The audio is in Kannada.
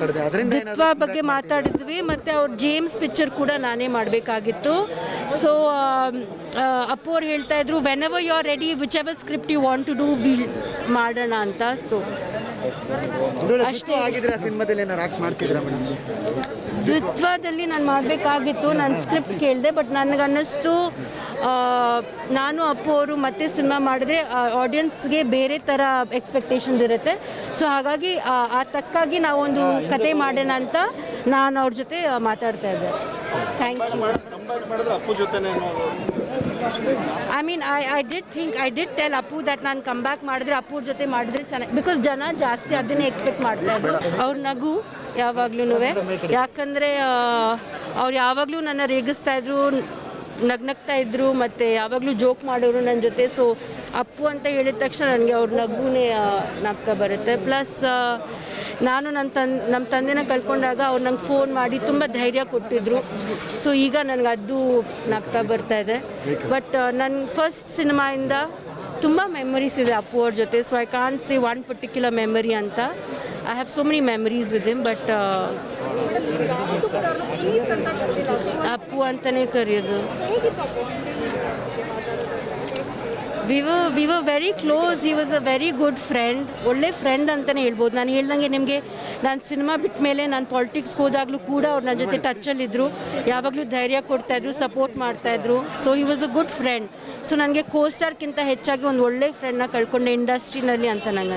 ದ್ವಿತ್ವ ಬಗ್ಗೆ ಮಾತಾಡಿದ್ವಿ ಮತ್ತೆ ಅವ್ರ ಜೇಮ್ಸ್ ಪಿಕ್ಚರ್ ಕೂಡ ನಾನೇ ಮಾಡಬೇಕಾಗಿತ್ತು. ಸೊ ಅಪ್ಪು ಅವ್ರು ಹೇಳ್ತಾ ಇದ್ರು whenever you are ready whichever script you want to do will ಮಾಡೋಣ ಅಂತ. ಸೊ ಅಷ್ಟೇ. ಆಗಿದ್ರೆ ಸಿನಿಮಾದಲ್ಲಿ ಏನಾರು ಆಕ್ಟ್ ಮಾಡ್ತಿದ್ರ ಮೇಡಮ್ ದ್ವಿತ್ವದಲ್ಲಿ ನಾನು ಮಾಡಬೇಕಾಗಿತ್ತು. ನಾನು ಸ್ಕ್ರಿಪ್ಟ್ ಕೇಳಿದೆ ಬಟ್ ನನಗನ್ನಿಸ್ತು ನಾನು ಅಪ್ಪು ಅವರು ಮತ್ತೆ ಸಿನಿಮಾ ಮಾಡಿದ್ರೆ ಆಡಿಯನ್ಸ್ಗೆ ಬೇರೆ ಥರ ಎಕ್ಸ್ಪೆಕ್ಟೇಷನ್ ಇರುತ್ತೆ. ಸೊ ಹಾಗಾಗಿ ಆ- ಆ ತಕ್ಕಾಗಿ ನಾವೊಂದು ಕತೆ ಮಾಡೋಣ ಅಂತ ನಾನು ಅವ್ರ ಜೊತೆ ಮಾತಾಡ್ತಾ ಇದ್ದೆ. Thank you I mean I I did think I did tell Appu that ನಾನು ಕಮ್ ಬ್ಯಾಕ್ ಮಾಡಿದ್ರೆ ಅಪ್ಪು ಜೊತೆ ಮಾಡಿದ್ರೆ ಚೆನ್ನಾಗಿ ಬಿಕಾಸ್ ಜನ ಜಾಸ್ತಿ ಅದನ್ನೇ ಎಕ್ಸ್ಪೆಕ್ಟ್ ಮಾಡ್ತಾ ಇದ್ರು. ಅವ್ರ ನಗು ಯಾವಾಗ್ಲೂ ಯಾಕಂದರೆ ಅವ್ರು ಯಾವಾಗಲೂ ನನ್ನ ರೇಗಿಸ್ತಾ ಇದ್ರು. ನಗ್ನಗ್ತಾ ಇದ್ರು, ಮತ್ತು ಯಾವಾಗಲೂ ಜೋಕ್ ಮಾಡೋರು ನನ್ನ ಜೊತೆ. ಸೊ ಅಪ್ಪು ಅಂತ ಹೇಳಿದ ತಕ್ಷಣ ನನಗೆ ಅವ್ರ ನಗುನೇ ನಾಪ್ಕ ಬರುತ್ತೆ. ಪ್ಲಸ್ ನಾನು ನನ್ನ ತನ್ ನಮ್ಮ ತಂದೆನ ಕಳ್ಕೊಂಡಾಗ ಅವ್ರು ನಂಗೆ ಫೋನ್ ಮಾಡಿ ತುಂಬ ಧೈರ್ಯ ಕೊಟ್ಟಿದ್ರು. ಸೊ ಈಗ ನನಗೆ ಅದು ನಗ್ತಾ ಬರ್ತಾ ಇದೆ. ಬಟ್ ನನ್ನ ಫಸ್ಟ್ ಸಿನಿಮಾಯಿಂದ ತುಂಬ ಮೆಮೊರೀಸ್ ಇದೆ ಅಪ್ಪು ಅವ್ರ ಜೊತೆ. So I consider one particular memory ಅಂತ. I have so many memories with him but Appu ಅಂತಲೇ ಕರೆಯೋದು. We we were very close he was a very good friend ಒಳ್ಳೆ ಫ್ರೆಂಡ್ ಅಂತಲೇ ಹೇಳ್ಬೋದು. ನಾನು ಹೇಳ್ದಂಗೆ ನಿಮಗೆ ನಾನು ಸಿನಿಮಾ ಬಿಟ್ಟ ಮೇಲೆ ನಾನು ಪಾಲಿಟಿಕ್ಸ್ಗೆ ಹೋದಾಗಲೂ ಕೂಡ ಅವ್ರು ನನ್ನ ಜೊತೆ ಟಚಲ್ಲಿದ್ದರು ಯಾವಾಗಲೂ ಧೈರ್ಯ ಕೊಡ್ತಾಯಿದ್ರು ಸಪೋರ್ಟ್ ಮಾಡ್ತಾಯಿದ್ರು so he was a good friend so ನನಗೆ ಕೋಸ್ಟಾರ್ಕ್ಕಿಂತ ಹೆಚ್ಚಾಗಿ ಒಂದು ಒಳ್ಳೆ ಫ್ರೆಂಡ್ನ ಕಳ್ಕೊಂಡೆ ಇಂಡಸ್ಟ್ರಿನಲ್ಲಿ ಅಂತ ನಂಗೆ